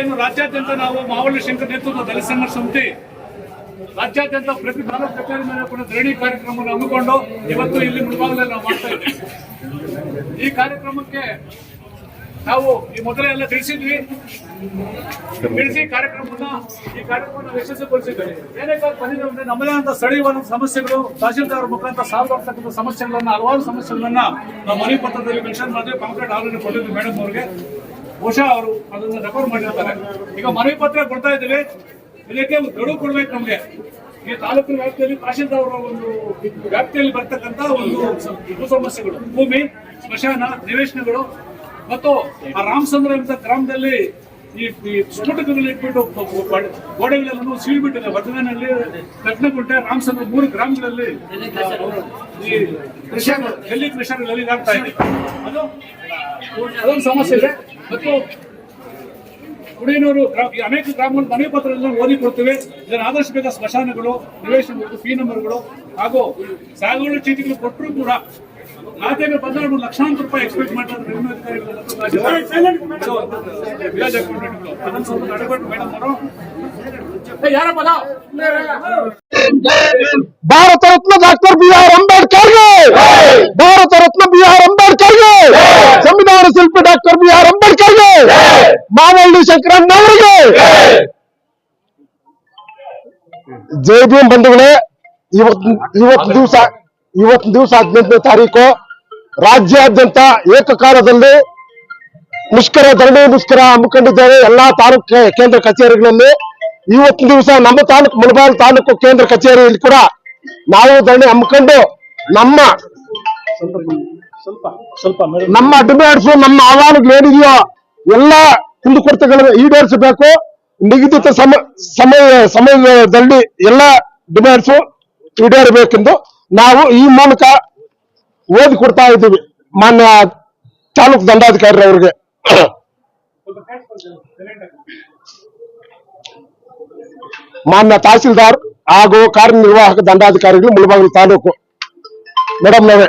ಏನು ರಾಜ್ಯಾದ್ಯಂತ ನಾವು ಮಾವಳ್ಳಿ ಶಂಕರ್ ನೇತೃತ್ವದ ದಲಿತ ಸಂಘರ್ಷ ಸಮಿತಿ, ರಾಜ್ಯಾದ್ಯಂತ ಪ್ರತಿ ತಾಲೂಕು ಕಚೇರಿ ಮೇಲೆ ಕೂಡ ಧರಣಿ ಕಾರ್ಯಕ್ರಮವನ್ನು ಹಮ್ಮಿಕೊಂಡು ಇವತ್ತು ಇಲ್ಲಿ ಮುಂಭಾಗದಲ್ಲಿ ನಾವು ಮಾಡ್ತಾ ಇದ್ದೇವೆ. ಈ ಕಾರ್ಯಕ್ರಮಕ್ಕೆ ನಾವು ಈ ಮೊದಲೇ ಎಲ್ಲ ತಿಳಿಸಿದ್ವಿ. ತಿಳಿಸಿ ಕಾರ್ಯಕ್ರಮವನ್ನ, ಈ ಕಾರ್ಯಕ್ರಮವನ್ನು ಯಶಸ್ವಿಗೊಳಿಸಿದ್ದೇವೆ. ಏನೇ ಪರಿಣಾಮ ಅಂದ್ರೆ ನಮ್ಮದೇ ಆದಂತ ಸ್ಥಳೀಯವಾದ ಸಮಸ್ಯೆಗಳು, ತಹಶೀಲ್ದಾರ್ ಮುಖಾಂತರ ಸಾಲ ಆಗ್ತಕ್ಕಂಥ ಸಮಸ್ಯೆಗಳನ್ನ, ಹಲವಾರು ಸಮಸ್ಯೆಗಳನ್ನ ನಾವು ಮನೆ ಪತ್ರದಲ್ಲಿ ಮೆನ್ಷನ್ ಮಾಡಿದ್ವಿ ಕಾಂಕ್ರೀಟ್ ಆಲ್ರೆಡಿ ಕೊಟ್ಟಿದ್ವಿ ಮೇಡಮ್ ಅವರಿಗೆ. ಬಹುಶಃ ಅವರು ಅದನ್ನು ರೆಕಾರ್ಡ್ ಮಾಡಿರ್ತಾರೆ ಈಗ ಮನವಿ ಪತ್ರ ಕೊಡ್ತಾ ಇದ್ದೀವಿ ಇದಕ್ಕೆ ಒಂದು ಗಡುವು ಕೊಡ್ಬೇಕು ನಮ್ಗೆ ಈ ತಾಲೂಕಿನ ವ್ಯಾಪ್ತಿಯಲ್ಲಿ ತಹಶೀಲ್ದಾರ್ ಅವರ ಒಂದು ವ್ಯಾಪ್ತಿಯಲ್ಲಿ ಬರ್ತಕ್ಕಂತ ಒಂದು ಭೂ ಸಮಸ್ಯೆಗಳು ಭೂಮಿ ಸ್ಮಶಾನ ನಿವೇಶನಗಳು ಮತ್ತು ಆ ರಾಮಚಂದ್ರ ಎಂಬ ಗ್ರಾಮದಲ್ಲಿ ಈ ಸ್ಫೋಟಕಗಳು ಇಟ್ಬಿಟ್ಟು ಗೋಡೆಗಳೆಲ್ಲನೂ ಸೀಳ್ಬಿಟ್ಟಿದೆ ವರ್ಧಮಾನಲ್ಲಿ ಲಗ್ನಗುಂಟೆ ರಾಮಚಂದ್ರ ಮೂರು ಗ್ರಾಮಗಳಲ್ಲಿ ಈ ಕೃಷಿ ಎಲ್ಲಿ ಕೃಷಿಗಳಲ್ಲಿ ಇದಾಗ್ತಾ ಇದೆ ಅದು ಅದೊಂದು ಸಮಸ್ಯೆ ಇದೆ. ಮತ್ತು ಕುಡಿಯನೂರು ಅನೇಕ ಗ್ರಾಮಗಳು ಮನೆ ಪತ್ರಗಳನ್ನು ಓದಿ ಕೊಡ್ತೇವೆ. ಇದರ ಆದಷ್ಟು ಬೇಗ ಸ್ಮಶಾನಗಳು ನಿವೇಶನಗಳು ಫೀ ನಂಬರ್ಗಳು ಹಾಗೂ ಸಾಗುವಳಿ ಚೀಟಿಗಳು ಕೊಟ್ಟರು ಕೂಡ ಖಾತೆಗೆ ಬಂದಾಗ ಒಂದು ಲಕ್ಷಾಂತರ ರೂಪಾಯಿ ಎಕ್ಸ್ಪೆಕ್ಟ್ ಮಾಡ್ತಾರೆ. ವಿಲೇಜ್ ಅಕೌಂಟೆಂಟ್ಗಳು ಮೇಡಮ್ ಅವರು. ಯಾರಪ್ಪ Bharat Ratna doctor B R Ambedkar Bharat Ratna B R ಸಂವಿಧಾನ ಶಿಲ್ಪಿ ಡಾಕ್ಟರ್ ಬಿ ಆರ್ ಅಂಬೇಡ್ಕರ್ಗೆ. ಮಾವಳ್ಳಿ ಶಂಕರಣ್ಣವರಿಗೆ ಜೈ ಭೀಮ್ ಬಂಧುಗಳೇ ಇವತ್ತು ಇವತ್ತು ದಿವಸ ಇವತ್ತು ದಿವಸ ಹದಿನೆಂಟನೇ ತಾರೀಕು ರಾಜ್ಯಾದ್ಯಂತ ಏಕಕಾಲದಲ್ಲಿ ಮುಷ್ಕರ ಧರಣಿ ಮುಷ್ಕರ ಹಮ್ಮಿಕೊಂಡಿದ್ದೇವೆ ಎಲ್ಲಾ ತಾಲೂಕು ಕೇಂದ್ರ ಕಚೇರಿಗಳಲ್ಲಿ. ಇವತ್ತು ದಿವಸ ನಮ್ಮ ತಾಲೂಕು ಮುಳಬಾಲ್ ತಾಲೂಕು ಕೇಂದ್ರ ಕಚೇರಿಯಲ್ಲಿ ಕೂಡ ನಾವು ಧರಣಿ ಹಮ್ಮಿಕೊಂಡು ನಮ್ಮ ನಮ್ಮ ಡಿಮ್ಯಾಂಡ್ಸ್, ನಮ್ಮ ಆಹ್ವಾನಗಳು ಏನಿದೆಯೋ ಎಲ್ಲ ಕುಂದುಕೊರತೆಗಳನ್ನು ಈಡೇರಿಸಬೇಕು. ನಿಗದಿತ ಸಮ, ಸಮಯ, ಸಮಯದಲ್ಲಿ ಎಲ್ಲ ಡಿಮ್ಯಾಂಡ್ಸ್ ಈಡೇರಬೇಕೆಂದು ನಾವು ಈ ಮೂಲಕ ಓದಿ ಕೊಡ್ತಾ ಇದ್ದೀವಿ. ಮಾನ್ಯ ತಾಲೂಕು ದಂಡಾಧಿಕಾರಿ ಅವರಿಗೆ. ಮಾನ್ಯ ತಹಸೀಲ್ದಾರ್ ಹಾಗೂ ಕಾರ್ಯನಿರ್ವಾಹಕ ದಂಡಾಧಿಕಾರಿಗಳು, ಮುಳಬಾಗಿಲು ತಾಲೂಕು. ಮೇಡಮ್ ನಾವೇ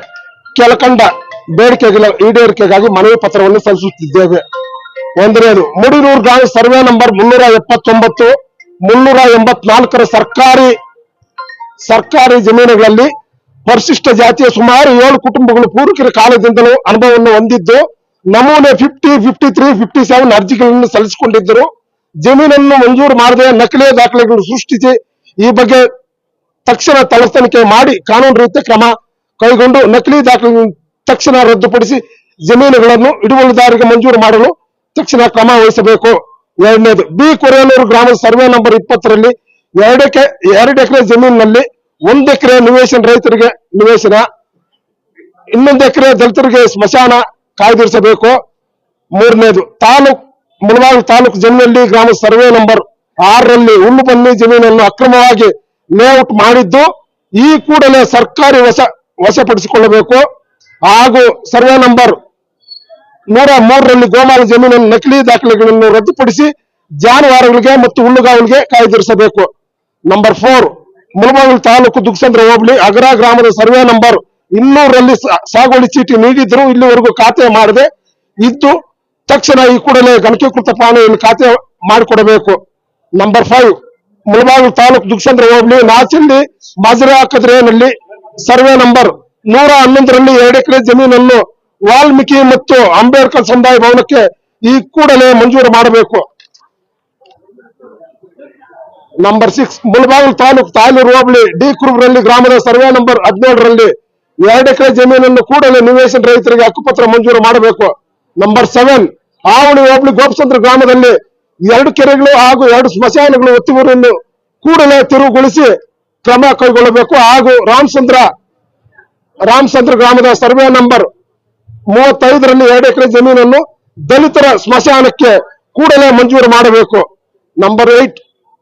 ಕೆಳಕಂಡ ಬೇಡಿಕೆಗಳ ಈಡೇರಿಕೆಗಾಗಿ ಮನವಿ ಪತ್ರವನ್ನು ಸಲ್ಲಿಸುತ್ತಿದ್ದೇವೆ. ಒಂದನೇದು ಮುಡಿನೂರು ಗ್ರಾಮ ಸರ್ವೆ ನಂಬರ್ ಮುನ್ನೂರ ಎಪ್ಪತ್ತೊಂಬತ್ತು, ಮುನ್ನೂರ ಎಂಬತ್ನಾಲ್ಕರ ಸರ್ಕಾರಿ ಸರ್ಕಾರಿ ಜಮೀನುಗಳಲ್ಲಿ ಪರಿಶಿಷ್ಟ ಜಾತಿಯ ಸುಮಾರು ಏಳು ಕುಟುಂಬಗಳು ಪೂರ್ವಕರ ಕಾಲದಿಂದಲೂ ಅನುಭವವನ್ನು ಹೊಂದಿದ್ದು, ನಮೂನೆ fifty fifty three fifty seven ಅರ್ಜಿಗಳನ್ನು ಸಲ್ಲಿಸಿಕೊಂಡಿದ್ದರು. ಜಮೀನನ್ನು ಮಂಜೂರು ಮಾಡದೆ ನಕಲಿ ದಾಖಲೆಗಳನ್ನು ಸೃಷ್ಟಿಸಿ ಈ ಬಗ್ಗೆ ತಕ್ಷಣ ತಳಸ್ತನಿಕೆ ಮಾಡಿ ಕಾನೂನು ರೀತಿಯ ಕ್ರಮ ಕೈಗೊಂಡು ನಕಲಿ ದಾಖಲೆ ತಕ್ಷಣ ರದ್ದುಪಡಿಸಿ ಜಮೀನುಗಳನ್ನು ಹಿಡುವಳಿದಾರಿಗೆ ಮಂಜೂರು ಮಾಡಲು ತಕ್ಷಣ ಕ್ರಮ ವಹಿಸಬೇಕು. ಎರಡನೇದು, ಬಿ ಕೊರೆಯಲೂರು ಗ್ರಾಮದ ಸರ್ವೆ ನಂಬರ್ ಇಪ್ಪತ್ತರಲ್ಲಿ ಎರಡಕ್ಕೆ, ಎರಡು ಎಕರೆ ಜಮೀನಿನಲ್ಲಿ ಒಂದು ಎಕರೆ ನಿವೇಶನ ರೈತರಿಗೆ ನಿವೇಶನ, ಇನ್ನೊಂದು ಎಕರೆ ದಲಿತರಿಗೆ ಸ್ಮಶಾನ ಕಾಯ್ದಿರಿಸಬೇಕು. ಮೂರನೇದು, ತಾಲೂಕ್ ಮುಳಬಾಗಿಲು ತಾಲೂಕು ಜಮೀನಲ್ಲಿ ಗ್ರಾಮ ಸರ್ವೆ ನಂಬರ್ ಆರರಲ್ಲಿ ಹುಲ್ಲು ಬನ್ನಿ ಜಮೀನನ್ನು ಅಕ್ರಮವಾಗಿ ಲೇಔಟ್ ಮಾಡಿದ್ದು ಈ ಕೂಡಲೇ ಸರ್ಕಾರಿ ವಶ, ವಶಪಡಿಸಿಕೊಳ್ಳಬೇಕು. ಹಾಗೂ ಸರ್ವೆ ನಂಬರ್ ನೂರ ಮೂರರಲ್ಲಿ ಗೋಮಾಲ ಜಮೀನನ್ನು ನಕಲಿ ದಾಖಲೆಗಳನ್ನು ರದ್ದುಪಡಿಸಿ ಜಾನುವಾರುಗಳಿಗೆ ಮತ್ತು ಹುಲ್ಲುಗಾವಲಿಗೆ ಕಾಯ್ದಿರಿಸಬೇಕು. ನಂಬರ್ ಫೋರ್ ಮುಳಬಾಗಿಲು ತಾಲೂಕು ದುಗ್ಸಂದ್ರ ಹೋಬಳಿ, ಅಗರ ಗ್ರಾಮದ ಸರ್ವೆ ನಂಬರ್ ಇನ್ನೂರಲ್ಲಿ ಸಾಗುವಳಿ ಚೀಟಿ ನೀಡಿದ್ರು ಇಲ್ಲಿವರೆಗೂ ಖಾತೆ ಮಾಡದೆ ಇದ್ದು, ತಕ್ಷಣ ಈ ಕೂಡಲೇ ಗಣಕೀಕೃತ ಪ್ರಾಣಿಯನ್ನು ಖಾತೆ ಮಾಡಿಕೊಡಬೇಕು. ನಂಬರ್ ಫೈವ್ ಮುಳಬಾಗಿಲು ತಾಲೂಕು ದುಗ್ಸಂದ್ರ ಹೋಬಳಿ, ನಾಚಿಲ್ಲಿ ಮಾಜರಾ ಕದ್ರೇನಲ್ಲಿ ಸರ್ವೆ ನಂಬರ್ ನೂರ ಹನ್ನೊಂದರಲ್ಲಿ ಎರಡು ಎಕರೆ ಜಮೀನನ್ನು ವಾಲ್ಮೀಕಿ ಮತ್ತು ಅಂಬೇಡ್ಕರ್ ಸಮುದಾಯ ಭವನಕ್ಕೆ ಈ ಕೂಡಲೇ ಮಂಜೂರು ಮಾಡಬೇಕು. ನಂಬರ್ ಸಿಕ್ಸ್ ಮುಳಬಾಗಿಲು ತಾಲೂಕು ತಾಲೂರು ಹೋಬಳಿ ಡಿ ಕುರುಬರಲ್ಲಿ ಗ್ರಾಮದ ಸರ್ವೆ ನಂಬರ್ ಹದಿನೇಳರಲ್ಲಿ ಎರಡು ಎಕರೆ ಜಮೀನನ್ನು ಕೂಡಲೇ ನಿವೇಶನ ರೈತರಿಗೆ ಹಕ್ಕುಪತ್ರ ಮಂಜೂರು ಮಾಡಬೇಕು. ನಂಬರ್ ಸೆವೆನ್ ಆವಳಿ ಹೋಬಳಿ ಗೋಪಚಂದ್ರ ಗ್ರಾಮದಲ್ಲಿ ಎರಡು ಕೆರೆಗಳು ಹಾಗೂ ಎರಡು ಸ್ಮಶಾನಗಳು ಒತ್ತುವರಿಯನ್ನು ಕೂಡಲೇ ತೆರವುಗೊಳಿಸಿ ಕ್ರಮ ಕೈಗೊಳ್ಳಬೇಕು ಹಾಗೂ ರಾಮಚಂದ್ರ ರಾಮಚಂದ್ರ ಗ್ರಾಮದ ಸರ್ವೆ ನಂಬರ್ ಮೂವತ್ತೈದರಲ್ಲಿ ಎರಡು ಎಕರೆ ಜಮೀನನ್ನು ದಲಿತರ ಸ್ಮಶಾನಕ್ಕೆ ಕೂಡಲೇ ಮಂಜೂರು ಮಾಡಬೇಕು. ನಂಬರ್ ಏಟ್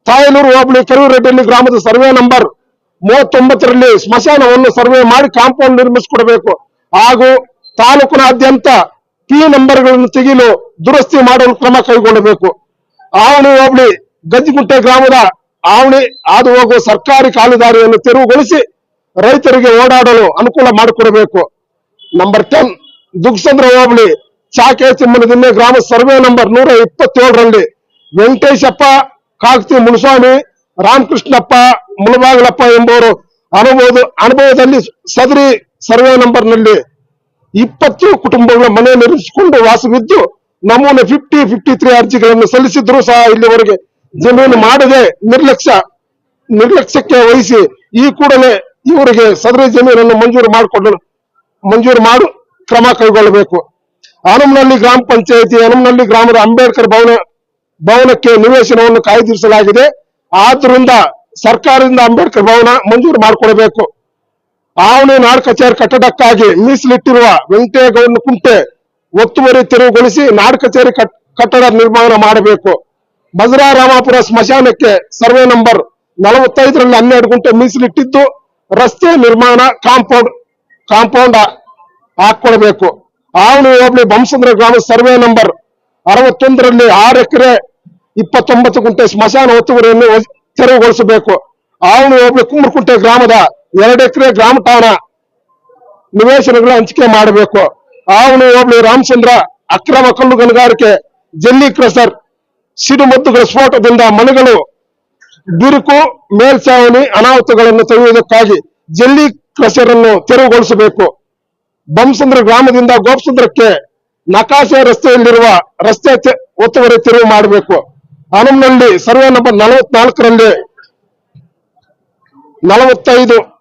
ತಾಯನೂರು ಹೋಬಳಿ ಕರಿವರೆಡ್ಡಿ ಗ್ರಾಮದ ಸರ್ವೆ ನಂಬರ್ ಮೂವತ್ತೊಂಬತ್ತರಲ್ಲಿ ಸ್ಮಶಾನವನ್ನು ಸರ್ವೆ ಮಾಡಿ ಕಾಂಪೌಂಡ್ ನಿರ್ಮಿಸಿಕೊಡಬೇಕು. ಹಾಗೂ ತಾಲೂಕಿನಾದ್ಯಂತ ಪಿ ನಂಬರ್ಗಳನ್ನು ತೆಗೆಯಲು ದುರಸ್ತಿ ಮಾಡಲು ಕ್ರಮ ಕೈಗೊಳ್ಳಬೇಕು. ಆವಣಿ ಹೋಬಳಿ ಗಜ್ಜಿಗುಂಟೆ ಗ್ರಾಮದ ಆವಣಿ ಹಾದು ಹೋಗುವ ಸರ್ಕಾರಿ ಕಾಲುದಾರಿಯನ್ನು ತೆರವುಗೊಳಿಸಿ ರೈತರಿಗೆ ಓಡಾಡಲು ಅನುಕೂಲ ಮಾಡಿಕೊಡಬೇಕು. ನಂಬರ್ ಟೆನ್ ದುಗ್ಸಂದ್ರ ಹೋಬಳಿ ಚಾಕೆ ತಿಮ್ಮನದಿನ್ನೆ ಗ್ರಾಮ ಸರ್ವೆ ನಂಬರ್ ನೂರ ಇಪ್ಪತ್ತೇಳರಲ್ಲಿ ವೆಂಕಟೇಶಪ್ಪ, ಕಾಕ್ತಿ ಮುನಿಸ್ವಾಮಿ, ರಾಮಕೃಷ್ಣಪ್ಪ, ಮುಳಬಾಗಲಪ್ಪ ಎಂಬುವರು ಅನುಭವದ, ಅನುಭವದಲ್ಲಿ ಸದರಿ ಸರ್ವೆ ನಂಬರ್ನಲ್ಲಿ ಇಪ್ಪತ್ತು ಕುಟುಂಬಗಳ ಮನೆ ನಿರ್ಮಿಸಿಕೊಂಡು ವಾಸವಿದ್ದು, ನಮೂನೆ ಫಿಫ್ಟಿ ಫಿಫ್ಟಿ ತ್ರೀ ಅರ್ಜಿಗಳನ್ನು ಸಲ್ಲಿಸಿದ್ರು ಸಹ ಇಲ್ಲಿವರೆಗೆ ಜಮೀನು ಮಾಡದೆ ನಿರ್ಲಕ್ಷ್ಯ, ನಿರ್ಲಕ್ಷ್ಯಕ್ಕೆ ವಹಿಸಿ ಈ ಕೂಡಲೇ ಇವರಿಗೆ ಸದರಿ ಜಮೀನನ್ನು ಮಂಜೂರು ಮಾಡಿಕೊಳ್ಳಲು ಮಂಜೂರು ಮಾಡು, ಕ್ರಮ ಕೈಗೊಳ್ಳಬೇಕು. ಹನುಮನಹಳ್ಳಿ ಗ್ರಾಮ ಪಂಚಾಯಿತಿ ಹನುಮನಹಳ್ಳಿ ಗ್ರಾಮದ ಅಂಬೇಡ್ಕರ್ ಭವನ, ಭವನಕ್ಕೆ ನಿವೇಶನವನ್ನು ಕಾಯ್ದಿರಿಸಲಾಗಿದೆ. ಆದ್ರಿಂದ ಸರ್ಕಾರದಿಂದ ಅಂಬೇಡ್ಕರ್ ಭವನ ಮಂಜೂರು ಮಾಡಿಕೊಡಬೇಕು ಆವಣಿ ನಾಡ್ ಕಚೇರಿ ಕಟ್ಟಡಕ್ಕಾಗಿ ಮೀಸಲಿಟ್ಟಿರುವ ವೆಂಕಟೇಗೌಡ ಕುಂಟೆ ಒತ್ತುವರಿ ತೆರವುಗೊಳಿಸಿ ನಾಡ್ ಕಚೇರಿ ಕಟ್- ಕಟ್ಟಡ ನಿರ್ಮಾಣ ಮಾಡಬೇಕು. ಬಜರಾ ರಾಮಾಪುರ ಸ್ಮಶಾನಕ್ಕೆ ಸರ್ವೆ ನಂಬರ್ ನಲವತ್ತೈದರಲ್ಲಿ ಹನ್ನೆರಡು ಗುಂಟೆ ಮೀಸಲಿಟ್ಟಿದ್ದು. ರಸ್ತೆ ನಿರ್ಮಾಣ ಕಾಂಪೌಂಡ್ ಕಾಂಪೌಂಡ್ ಹಾಕೊಳ್ಬೇಕು ಆವಣಿ ಹೋಬಳಿ ಬಂಸಂದ್ರ ಗ್ರಾಮ ಸರ್ವೆ ನಂಬರ್ ಅರವತ್ತೊಂದರಲ್ಲಿ ಆರು ಎಕರೆ, ಇಪ್ಪತ್ತೊಂಬತ್ತು ಗುಂಟೆ ಸ್ಮಶಾನ ಒತ್ತುವರಿಯನ್ನು ತೆರವುಗೊಳಿಸಬೇಕು. ಆವಣಿ ಹೋಬಳಿ ಕುಮ್ಮರಕುಂಟೆ ಗ್ರಾಮದ ಎರಡು ಎಕರೆ ಗ್ರಾಮ ತಾಣ ನಿವೇಶನಗಳ ಹಂಚಿಕೆ ಮಾಡಬೇಕು. ಆವಣಿ ಹೋಬಳಿ ರಾಮಚಂದ್ರ ಅಕ್ರಮ ಕಲ್ಲು ಗಣಿಗಾರಿಕೆ, ಜಲ್ಲಿ ಕ್ರಸರ್, ಸಿಡಿಮದ್ದುಗಳ ಸ್ಫೋಟದಿಂದ ಮನೆಗಳು ಬಿರುಕು ಮೇಲ್ಚಾವಣಿ ಅನಾಹುತಗಳನ್ನು ತೆಗೆಯುವುದಕ್ಕಾಗಿ ಜಲ್ಲಿ ಕ್ರಷರ್ ಅನ್ನು ತೆರವುಗೊಳಿಸಬೇಕು. ಬಂಸಂದ್ರ ಗ್ರಾಮದಿಂದ ಗೋಪಸಂದ್ರಕ್ಕೆ ನಕಾಶೆ ರಸ್ತೆಯಲ್ಲಿರುವ ರಸ್ತೆ ತೆ- ಒತ್ತುವರಿ ತೆರವು ಮಾಡಬೇಕು. ಹನಂನಲ್ಲಿ ಸರ್ವೆ ನಂಬರ್ ನಲವತ್ನಾಲ್ಕರಲ್ಲಿ ನಲವತ್ತೈದು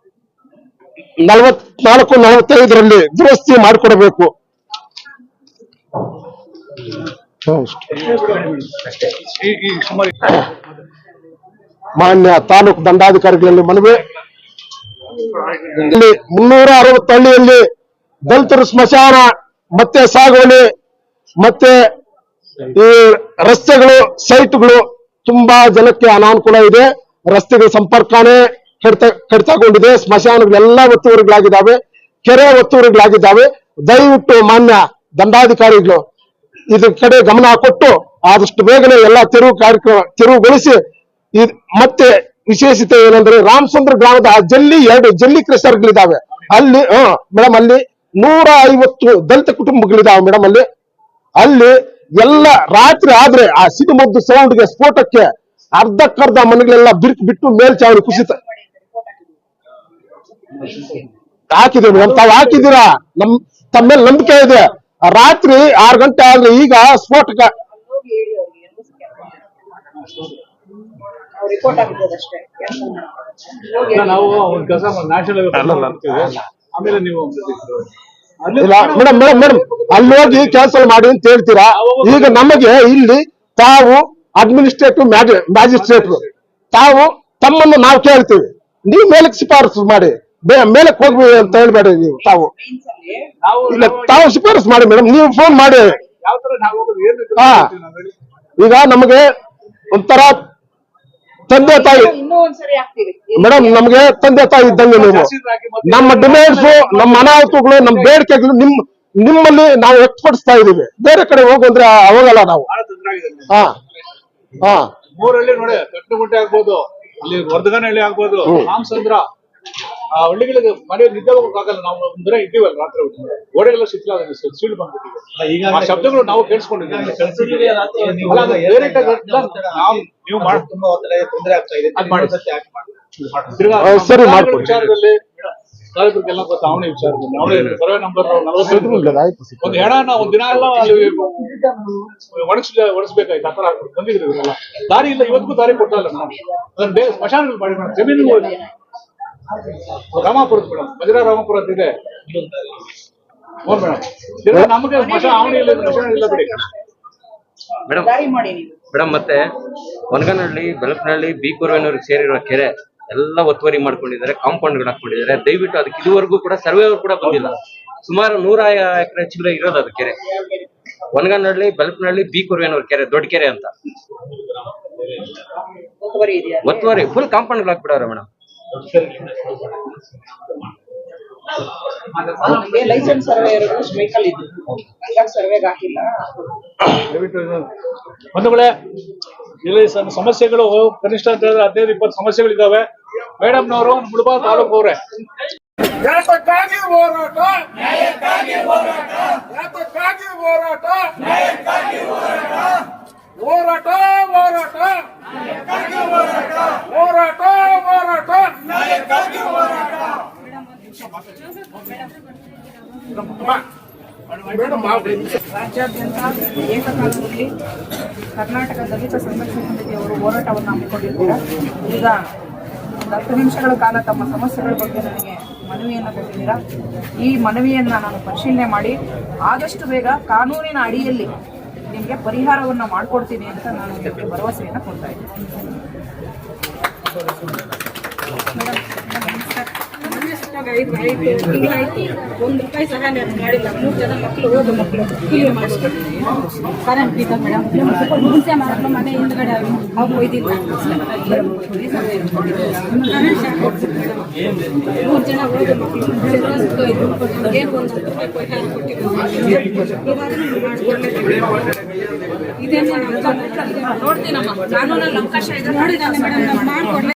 ನಲವತ್ನಾಲ್ಕು ನಲವತ್ತೈದರಲ್ಲಿ ದುರಸ್ತಿ ಮಾಡಿಕೊಡಬೇಕು. ಮಾನ್ಯ ತಾಲೂಕು ದಂಡಾಧಿಕಾರಿಗಳಲ್ಲಿ ಮನವಿ. ಇಲ್ಲಿ ಮುನ್ನೂರ ಅರವತ್ತು ಹಳ್ಳಿಯಲ್ಲಿ ದಲಿತರು ಸ್ಮಶಾನ, ಮತ್ತೆ ಸಾಗುವಳಿ, ಮತ್ತೆ ಈ ರಸ್ತೆಗಳು, ಸೈಟ್ಗಳು ತುಂಬಾ ಜನಕ್ಕೆ ಅನಾನುಕೂಲ ಇದೆ. ರಸ್ತೆಗಳ ಸಂಪರ್ಕನೇ ಕಡಿತ, ಕಡಿತಗೊಂಡಿದೆ. ಸ್ಮಶಾನಗಳೆಲ್ಲ ಒತ್ತುವರಿಗಳಾಗಿದ್ದಾವೆ. ಕೆರೆ ಒತ್ತುವರಿಗಳಾಗಿದ್ದಾವೆ. ದಯವಿಟ್ಟು ಮಾನ್ಯ ದಂಡಾಧಿಕಾರಿಗಳು ಇದ್ರ ಕಡೆ ಗಮನ ಕೊಟ್ಟು ಆದಷ್ಟು ಬೇಗನೆ ಎಲ್ಲಾ ತೆರವು ಕಾರ್ಯಕ್ರಮ, ತೆರವುಗೊಳಿಸಿ ಮತ್ತೆ ವಿಶೇಷತೆ ಏನಂದ್ರೆ ರಾಮಸುಂದ್ರ ಗ್ರಾಮದ ಆ ಜಲ್ಲಿ ಎರಡು ಜಲ್ಲಿ ಕ್ರೆಷರ್ಗಳಿದಾವೆ ಅಲ್ಲಿ ಮೇಡಮ್ ಅಲ್ಲಿ ನೂರ ಐವತ್ತು ದಲಿತ ಕುಟುಂಬಗಳಿದಾವೆ ಮೇಡಮ್ ಅಲ್ಲಿ. ಅಲ್ಲಿ ಎಲ್ಲ ರಾತ್ರಿ ಆದ್ರೆ ಆ ಸಿಡಿಮದ್ದು ಸೌಂಡ್ಗೆ ಸ್ಫೋಟಕ್ಕೆ ಅರ್ಧಕ್ಕರ್ಧ ಮನೆಗಳೆಲ್ಲ ಬಿರುಕು ಬಿಟ್ಟು ಮೇಲ್ಚಾವಣಿ ಕುಸಿತ. ಹಾಕಿದೆ ಮೇಡಮ್, ತಾವು ಹಾಕಿದ್ದೀರಾ? ನಮ್ ತಮ್ಮ ಮೇಲೆ ನಂಬಿಕೆ ಇದೆ. ರಾತ್ರಿ ಆರು ಗಂಟೆ ಆದ್ರೆ ಈಗ ಸ್ಫೋಟಕ ಹೋಗಿ ಹೇಳಿ ಅವ್ರಿಗೆ ಎಂದು ರಿಪೋರ್ಟ್ ಆಗಿರೋದು ಅಷ್ಟೇ. ಹೋಗಿ ಇಲ್ಲ, ನಾವು ಒಂದು ಕೆಲಸ ನ್ಯಾಷನಲ್ ಆಮೇಲೆ ನೀವು ಅಲ್ಲಿ ಇಲ್ಲ ಮೇಡಮ್ ಮೇಡಮ್ ಮೇಡಮ್ ಅಲ್ಲಿ ಹೋಗಿ ಕ್ಯಾನ್ಸಲ್ ಮಾಡಿ ಅಂತ ಹೇಳ್ತೀರಾ? ಈಗ ನಮಗೆ ಇಲ್ಲಿ ತಾವು ಅಡ್ಮಿನಿಸ್ಟ್ರೇಟಿವ್ ಮ್ಯಾಜಿಸ್ಟ್ರೇಟ್ ತಾವು ತಮ್ಮನ್ನು ನಾವು ಕೇಳ್ತೀವಿ. ನೀವು ಮೇಲಕ್ಕೆ ಶಿಫಾರಸು ಮಾಡಿ ಬೇ- ಮೇಲಕ್ಕೆ ಹೋಗ್ಬೇಡಿ ಅಂತ ಹೇಳ್ಬೇಡಿ ನೀವು ತಾವು. ಇಲ್ಲ ತಾವು ಶಿಫಾರಸು ಮಾಡಿ ಮೇಡಮ್ ನೀವು ಫೋನ್ ಮಾಡಿ. ಈಗ ನಮಗೆ ಒಂಥರ ತಂದೆ ತಾಯಿ. ಮೇಡಮ್ ನಮ್ಗೆ ತಂದೆ ತಾಯಿ ಇದ್ದಂಗೆ ನೀವು. ನಮ್ಮ ಡಿಮ್ಯಾಂಡ್ಸ್ ನಮ್ಮ ಅನಾಹುತಗಳು ನಮ್ಮ ಬೇಡಿಕೆಗಳು ನಿಮ್ ನಿಮ್ಮಲ್ಲಿ ನಾವು ವ್ಯಕ್ತಪಡಿಸ್ತಾ ಇದೀವಿ ಬೇರೆ ಕಡೆ ಹೋಗಂದ್ರೆ ಅವಾಗಲ್ಲ ನಾವು. ಹಾ. ಹಾ. ಮೂರಲ್ಲಿ ನೋಡಿ ಕಟ್ಟುಗುಂಟೆ ಆಗ್ಬೋದು ಅಲ್ಲಿ ವರ್ಧಗನಹಳ್ಳಿ ಆಗ್ಬೋದು ರಾಮಚಂದ್ರ ಆ ಹಳ್ಳಿಗಳಿಗೆ ಮನೆಯಲ್ಲಿ ನಿದ್ದೆ ಹೋಗೋಕ್ಕಾಗಲ್ಲ ನಾವು ಒಂದ್ರೆ ಇದ್ದೀವಲ್ಲ ರಾತ್ರಿ ಹೊತ್ತು. ಗೋಡೆಗೆಲ್ಲ ಶಿಥಿಲ ಸೀಳು ಬಂದ್ಬಿಟ್ಟಿದೆ. ಆ ಶಬ್ದಗಳು ನಾವು ಕೇಳಿಸ್ಕೊಂಡಿದ್ದೀವಿ. ಅಲ್ಲ, ಅದು ಇಲ್ಲ, ನಾವು- ನೀವು ಮಾಡಿ ತುಂಬಾ ಒತ್ತಡ ತೊಂದರೆ ಆಗ್ತಾ ಇದೆ ಅದ್ ಮಾಡಿ. ಸತ್ಯ ಆಕ್ಟ್ ಮಾಡಿ. ತಿರ್ಗಾ ಆ, ಸರಿ, ನಮ್ಮ ಮಾಡ್ಕೊಡಿ. ವಿಚಾರದಲ್ಲಿ ಸಾಹೇಬ್ರಿಗೆಲ್ಲ ಗೊತ್ತ ಅವನೇ ವಿಚಾರದಲ್ಲಿ. ಅವನೇ ಸರ್ವೆ ನಂಬರ್ ನಲವತ್ತೈದು. ಆಯ್ತು ಒಂದ್ ಹೆಣ ಒಂದ್ ದಿನ ಎಲ್ಲ ಅಲ್ಲಿ ಒಣಗಿಸ್ ಒಣಸ್ಬೇಕಾಯ್ತು ಆ ತರ ಬಂದಿದ್ರು ಇವರೆಲ್ಲ. ದಾರಿ ಇಲ್ಲ ಇವತ್ತಿಗೂ ದಾರಿ ಕೊಟ್ಟಲ್ಲ ನಾವು ಅದನ್ನ ಬೇಗ ಸ್ಮಶಾನಗಳು ಮಾಡಿ ಮೇಡಮ್ ಜಮೀನು ಹೋಗಿ ರಾಮಾಪುರದ ಮೇಡಮ್ ಬಜರಾ ರಾಮಾಪುರ ಅಂತ ಇದೆ. ಹ್ಞೂ ಮೇಡಮ್. ನಮಗೆ ಸ್ಮಶಾನ ಅವನಿ ಇಲ್ಲ ಸ್ಮಶಾನ ಇಲ್ಲ ಬಿಡಿ. ಮೇಡಮ್ ಮಾಡಿ ನೀವು. ಮೇಡಮ್ ಮತ್ತೆ ಒನಗನಹಳ್ಳಿ ಬೆಳಪನಹಳ್ಳಿ ಬಿ ಸೇರಿರುವ ಸೇರಿರೋ ಕೆರೆ ಎಲ್ಲ ಒತ್ತುವರಿ ಮಾಡ್ಕೊಂಡಿದ್ದಾರೆ ಕಾಂಪೌಂಡ್ಗಳು ಹಾಕೊಂಡಿದ್ದಾರೆ ದಯವಿಟ್ಟು ಅದಕ್ಕೆ ಇದುವರೆಗೂ ಕೂಡ ಸರ್ವೆ ಕೂಡ ಬಂದಿಲ್ಲ. ಸುಮಾರು ನೂರ ಎಕರೆ ಚಿಲ್ಲರೆ ಇರೋದು ಅದು ಕೆರೆ. ಒನಗನಹಳ್ಳಿ ಬೆಳಪನಹಳ್ಳಿ ಬಿ ಕುರುವೆನೂರು ಕೆರೆ ದೊಡ್ಡ ಕೆರೆ ಅಂತ. ಒತ್ತುವರಿ ಇದೆಯಾ? ಒತ್ತುವರಿ ಫುಲ್ ಕಾಂಪೌಂಡ್ ಹಾಕ್ಬಿಡವ್ರೆ ಮೇಡಮ್. ನಮಗೆ ಲೈಸೆನ್ಸ್ ಸರ್ವೆ ಇರೋದು ವೆಹಿಕಲ್ ಇದ್ದು ಹಂಗಾಗಿ ಸರ್ವೆಗೆ ಹಾಕಿಲ್ಲ. ಇದು- ಬಂಧುಗಳೇ ಇಲ್ಲಿ ಸಮ- ಸಮಸ್ಯೆಗಳು ಕನಿಷ್ಠ ಅಂತ ಹೇಳಿದ್ರೆ ಹದಿನೈದು ಇಪ್ಪತ್ತು ಸಮಸ್ಯೆಗಳಿದ್ದಾವೆ. ಮೇಡಮ್ನವರು ಮುಳುಬಾ ತಾಲೂಕು ಅವರೇ ಹೋರಾಟ. ರಾಜ್ಯಾದ್ಯಂತ ಏಕಕಾಲದಲ್ಲಿ ಕರ್ನಾಟಕ ದಲಿತ ಸಂರಕ್ಷಣಾ ಸಮಿತಿಯವರು ಹೋರಾಟವನ್ನು ಹಮ್ಮಿಕೊಂಡಿರ್ತೀರ? ಈಗ ಹತ್ತು ನಿಮಿಷಗಳ ಕಾಲ ತಮ್ಮ ಸಮಸ್ಯೆಗಳ ಬಗ್ಗೆ ನನಗೆ ಮನವಿಯನ್ನು ಕೊಟ್ಟಿದ್ದೀರಾ? ಈ ಮನವಿಯನ್ನು ನಾನು ಪರಿಶೀಲನೆ ಮಾಡಿ ಆದಷ್ಟು ಬೇಗ ಕಾನೂನಿನ ಅಡಿಯಲ್ಲಿ ನಿಮಗೆ ಪರಿಹಾರವನ್ನು ಮಾಡಿಕೊಡ್ತೀನಿ ಅಂತ ನಾನು ಇದಕ್ಕೆ ಭರವಸೆಯನ್ನು ಕೊಡ್ತಾ ಇದ್ದೀನಿ. ಐದು ಐದು ತಿಂಗಳಾಯ್ತು ಒಂದು ರೂಪಾಯಿ ಸಹ ನಾನು ಮಾಡಿಲ್ಲ. ಮೂರು ಜನ ಮಕ್ಕಳು ಓದೋ ಮಕ್ಕಳು ಕೂಲಿ ಮಾಡಿಸ್ಕೊಂಡು ಕರೆಂಟ್ ಮೇಡಮ್ ಮುಂಚೆ ಮಾಡಿದ್ರು ಮನೆ ಹಿಂದ್ಗಡೆ ಅವ್ರು ಒಯ್ದಿಲ್ಲ ಕರೆಂಟ್ ಶಾಕ್ ಮೂರು ಜನ ಓದೋ ಮಕ್ಕಳು ಏನು ಒಂದು ರೂಪಾಯಿ ಪರಿಹಾರ ಇದೇನು ನೋಡ್ತೀನಮ್ಮ. ಕಾನೂನಲ್ಲಿ ಅವಕಾಶ ಇದೆ. ನೋಡಿದ್ದಾನೆ ಮೇಡಮ್ ಮಾಡ್ಕೊಡ್ಲೇ